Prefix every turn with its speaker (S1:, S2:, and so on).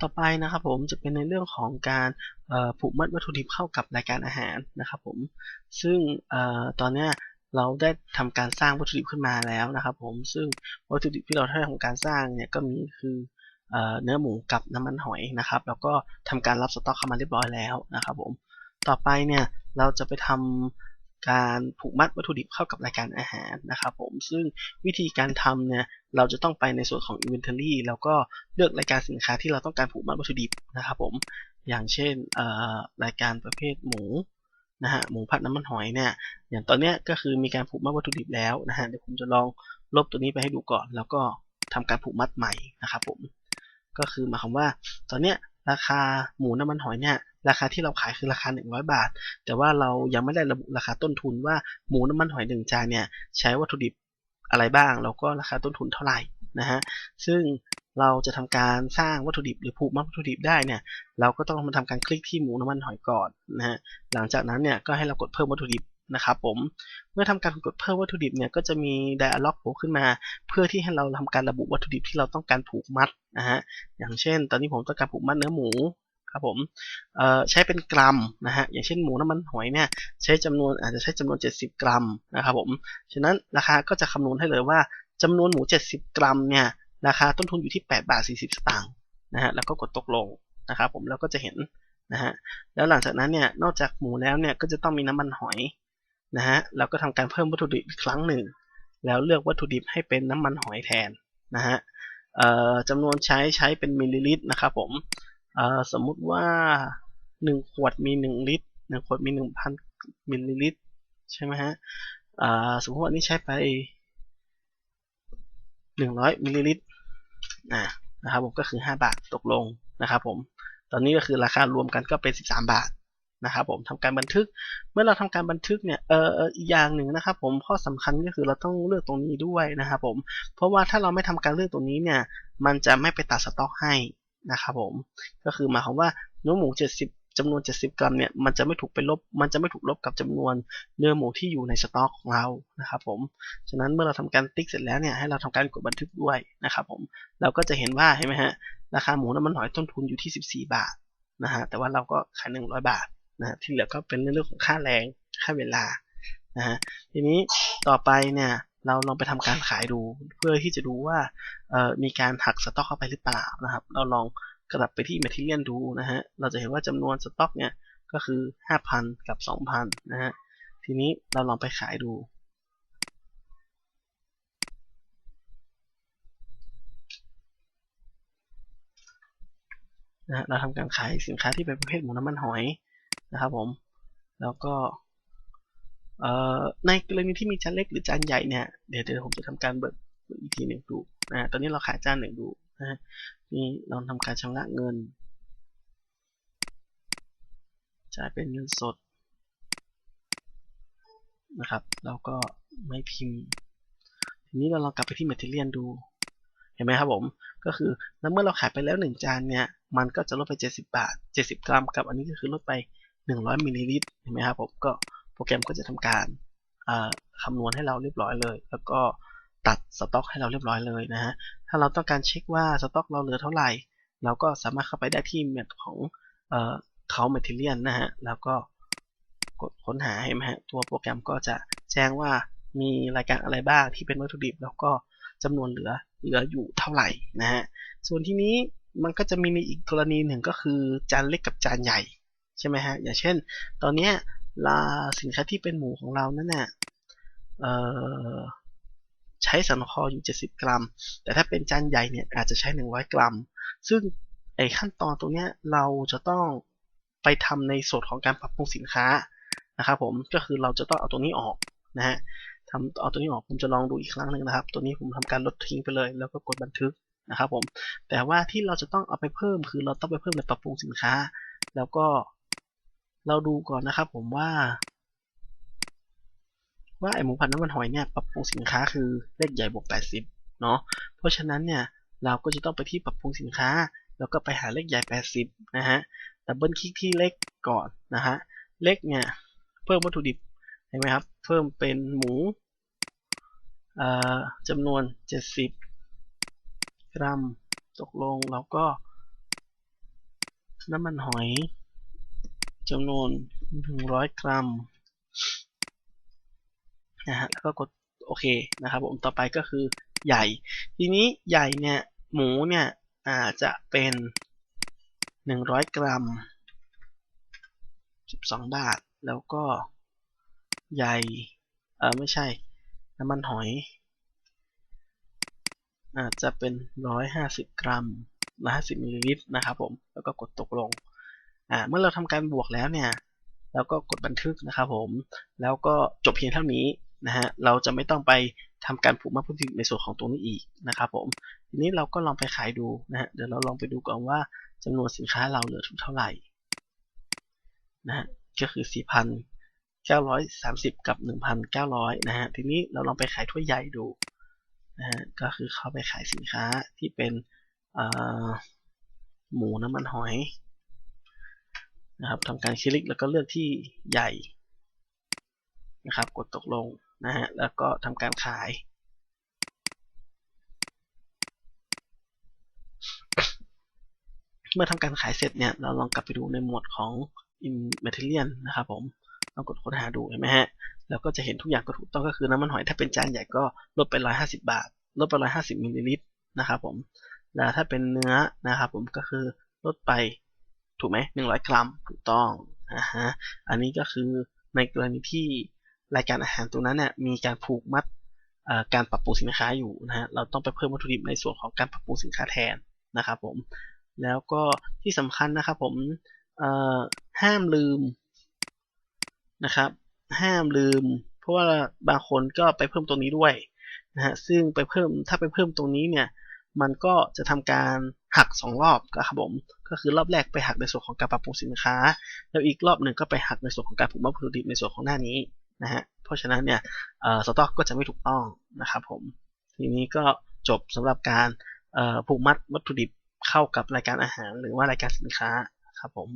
S1: ต่อไปนะครับผมจะเป็นในเรื่องของการผูกมัดวัตถุดิบเข้ากับรายการอาหารนะครับผมซึ่งตอนนี้เราได้ทำการสร้างวัตถุดิบขึ้นมาแล้วนะครับผมซึ่งวัตถุดิบที่เราได้ทำการสร้างเนี่ยก็มีคือเนื้อหมูกับน้ำมันหอยนะครับ แล้วก็ทำการรับสต็อกเข้ามาเรียบร้อยแล้วนะครับผมต่อไปเนี่ยเราจะไปทำ การผูกมัดวัตถุดิบเข้ากับรายการอาหารนะครับผมซึ่งวิธีการทำเนี่ยเราจะต้องไปในส่วนของ Inventory แล้วก็เลือกรายการสินค้าที่เราต้องการผูกมัดวัตถุดิบนะครับผมอย่างเช่นรายการประเภทหมูนะฮะหมูผัดน้ำมันหอยเนี่ยอย่างตอนนี้ก็คือมีการผูกมัดวัตถุดิบแล้วนะฮะเดี๋ยวผมจะลองลบตัวนี้ไปให้ดูก่อน แล้วก็ทำการผูกมัดใหม่นะครับผมก็คือหมายความว่าตอนเนี้ย ราคาหมูน้ำมันหอยเนี่ยราคาที่เราขายคือราคา 100 บาท แต่ว่าเรายังไม่ได้ระบุราคาต้นทุนว่าหมูน้ำมันหอยหนึ่งจานเนี่ยใช้วัตถุดิบอะไรบ้าง แล้วก็ราคาต้นทุนเท่าไหร่นะฮะซึ่งเราจะทำการสร้างวัตถุดิบหรือผูกมัดวัตถุดิบได้เนี่ยเราก็ต้องมาทำการคลิกที่หมูน้ำมันหอยก่อนนะฮะหลังจากนั้นเนี่ยก็ให้เรากดเพิ่มวัตถุดิบ นะครับผมเมื่อทำการกดเพิ่มวัตถุดิบเนี่ยก็จะมี dialog โผล่ขึ้นมา เพื่อที่ให้เราทำการระบุวัตถุดิบที่เราต้องการผูกมัดนะฮะอย่างเช่น ตอนนี้ผมต้องการผูกมัดเนื้อหมูครับผมใช้เป็นกรัมนะฮะอย่างเช่นหมูน้ำมันหอยเนี่ยใช้จำนวนอาจจะใช้จำนวน 70 กรัมนะครับผมฉะนั้นราคาก็จะคำนวณให้เลยว่าจำนวนหมู 70 กรัมเนี่ยราคาต้นทุนอยู่ที่ 8 บาท 40 สตางค์นะฮะแล้วก็กดตกลงนะครับผมแล้วก็จะเห็นนะฮะแล้วหลังจากนั้นเนี่ยนอกจากหมูแล้วเนี่ยก็จะต้องมีน้ำมันหอย นะฮะแล้วก็ทำการเพิ่มวัตถุดิบอีกครั้งหนึ่ง แล้วเลือกวัตถุดิบให้เป็นน้ำมันหอยแทนนะฮะจำนวนใช้ใช้เป็นมิลลิลิตรนะครับผมสมมุติว่า 1 ขวดมี 1 ลิตร 1 ขวดมี 1,000 มิลลิลิตรใช่ไหมฮะสมมติว่านี้ใช้ไป 100 มิลลิลิตรนะครับผมก็คือ 5 บาทตกลงนะครับผมตอนนี้ก็คือราคารวมกันก็เป็น 13 บาท นะครับผมทำการบันทึก เมื่อเราทำการบันทึกเนี่ยเอออีกอย่างหนึ่งนะครับผมข้อสำคัญก็คือเราต้องเลือกตรงนี้ด้วยนะครับผมเพราะว่าถ้าเราไม่ทำการเลือกตรงนี้เนี่ยมันจะไม่ไปตัดสต็อกให้นะครับผมก็คือหมายความว่าเนื้อหมู 70จำนวน 70 กรัมเนี่ยมันจะไม่ถูกไปลบ มันจะไม่ถูกลบกับจำนวนเนื้อหมูที่อยู่ในสต็อกของเรานะครับผมฉะนั้นเมื่อเราทำการติ๊กเสร็จแล้วเนี่ยให้เราทำการกดบันทึกด้วยนะครับผมเราก็จะเห็นว่าเห็นไหมฮะราคาหมูน้ำมันหอยต้นทุนอยู่ที่ 14 บาทนะฮะแต่ว่าเราก็ขาย 100 บาท นะที่เหลือก็เป็นเรื่องของค่าแรงค่าเวลานะฮะทีนี้ต่อไปเนี่ยเราลองไปทำการขายดูเพื่อที่จะดูว่ามีการหักสต็อกเข้าไปหรือเปล่านะครับ เราลองกลับไปที่ Material ดูนะฮะเราจะเห็นว่าจำนวนสต็อกเนี่ยก็คือ 5,000 กับ 2,000 นะฮะทีนี้เราลองไปขายดูนะเราทำการขายสินค้าที่เป็นประเภทหมูน้ำมันหอย นะครับผม แล้วก็ในกรณีที่มีจานเล็กหรือจานใหญ่เนี่ย เดี๋ยวเดี๋ยวผมจะทำการเบิกอีกทีหนึ่งดูนะตอนนี้เราขายจานหนึ่งดูนะนี่เราทำการชำระเงิน จ่ายเป็นเงินสดนะครับ แล้วก็ไม่พิมพ์ ทีนี้เราลองกลับไปที่ Material ดู เห็นไหมครับผม ก็คือแล้วเมื่อเราขายไปแล้ว 1 จานเนี่ย มันก็จะลดไป 70 บาท 70 กรัม กับอันนี้ก็คือลดไป 100มิลลิลิตรเห็นไหมครับผมก็โปรแกรมก็จะทำการคำนวณให้เราเรียบร้อยเลย แล้วก็ตัดสต็อกให้เราเรียบร้อยเลยนะฮะถ้าเราต้องการเช็คว่าสต็อกเราเหลือเท่าไหร่ เราก็สามารถเข้าไปได้ที่แมทของเขาเมทิเลียนนะฮะแล้วก็กดค้นหาเห็นไหมฮะตัวโปรแกรมก็จะแจ้งว่ามีรายการอะไรบ้างที่เป็นวัตถุดิบ แล้วก็จำนวนเหลือเหลืออยู่เท่าไหร่นะฮะส่วนที่นี้มันก็จะมีในอีกกรณีหนึ่งก็คือจานเล็กกับจานใหญ่ ใช่ไหมฮะ อย่างเช่น ตอนนี้ลาสินค้าที่เป็นหมูของเรานั่นน่ะใช้สันคออยู่ 70 กรัม แต่ถ้าเป็นจานใหญ่เนี่ยอาจจะใช้ 100 กรัม ซึ่งไอ้ขั้นตอนตรงนี้เราจะต้องไปทำในส่วนของการปรับปรุงสินค้านะครับผมก็คือเราจะต้องเอาตัวนี้ออกนะฮะทำเอาตัวนี้ออกผมจะลองดูอีกครั้งหนึ่งนะครับ ตัวนี้ผมทำการลดทิ้งไปเลย แล้วก็กดบันทึกนะครับผมแต่ว่าที่เราจะต้องเอาไปเพิ่มคือเราต้องไปเพิ่มในปรับปรุงสินค้า แล้วก็ เราดูก่อนนะครับผมว่า ว่าไอหมูผัดน้ำมันหอยเนี่ยปรับปรุงสินค้าคือเลขใหญ่บวก80เนาะเพราะฉะนั้นเนี่ยเราก็จะต้องไปที่ปรับปรุงสินค้า แล้วก็ไปหาเลขใหญ่ 80 นะฮะดับเบิลคลิกที่เลขก่อนนะฮะเลขเนี่ยเพิ่มวัตถุดิบเห็นไหมครับ เพิ่มเป็นหมูจำนวน 70 กรัม ตกลงแล้วก็น้ำมันหอย จำนวน 100 กรัมนะฮะแล้วก็กดโอเคนะครับผมต่อไปก็คือใหญ่ ทีนี้ใหญ่เนี่ยหมูเนี่ยอาจะเป็น 100 กรัม 12 บาท แล้วก็ใหญ่เออไม่ใช่น้ำมันหอย อาจจะเป็น 150 กรัม150มิลลิลิตรนะครับผมแล้วก็กดตกลง อ่าเมื่อเราทำการบวกแล้วเนี่ยเราก็กดบันทึกนะครับผม แล้วก็จบเพียงเท่านี้นะฮะเราจะไม่ต้องไปทำการผูกมัดผู้ผลิตในส่วนของตรงนี้อีกนะครับผมทีนี้เราก็ลองไปขายดูนะฮะเดี๋ยวเราลองไปดูก่อนว่าจำนวนสินค้าเราเหลือทุนเท่าไหร่นะฮะก็คือ 4,930 กับ 1,900 นะฮะทีนี้เราลองไปขายถ้วยใหญ่ดูนะฮะก็คือเข้าไปขายสินค้าที่เป็นหมูน้ำมันหอย นะครับทำการคลิกแล้วก็เลือกที่ใหญ่นะครับ กดตกลงนะฮะแล้วก็ทำการขายเมื่อทำการขายเสร็จเนี่ยเราลองกลับไปดูในหมวดของ in material นะครับผมลองกดค้นหาดูเห็นไหมฮะแล้วก็จะเห็นทุกอย่างก็ถูกต้องก็คือน้ำมันหอยถ้าเป็นจานใหญ่ก็ลดไป 150 บาท ลดไป 150มิลลิลิตรนะครับผมแล้วถ้าเป็นเนื้อนะครับผมก็คือลดไป ถูกไหมหนึ่งร้อยกรัมถูกต้องนะฮะอันนี้ก็คือในกรณีที่รายการอาหารตัวนั้นเนี่ยมีการผูกมัดการปรับปรุงสินค้าอยู่นะฮะเราต้องไปเพิ่มวัตถุดิบในส่วนของการปรับปรุงสินค้าแทนนะครับผมแล้วก็ที่สำคัญนะครับผมห้ามลืมนะครับ ห้ามลืม เพราะว่าบางคนก็ไปเพิ่มตรงนี้ด้วยนะฮะซึ่งไปเพิ่มถ้าไปเพิ่มตรงนี้เนี่ยมันก็จะทำการ หัก 2 รอบครับผมก็คือรอบแรกไปหักในส่วนของการปรับปรุงสินค้า แล้วอีกรอบหนึ่งก็ไปหักในส่วนของการผูกมัดวัตถุดิบในส่วนของหน้านี้นะฮะเพราะฉะนั้นเนี่ยสต็อกก็จะไม่ถูกต้องนะครับผมทีนี้ก็จบสำหรับการผูกมัดวัตถุดิบเข้ากับรายการอาหารหรือว่ารายการสินค้าครับผม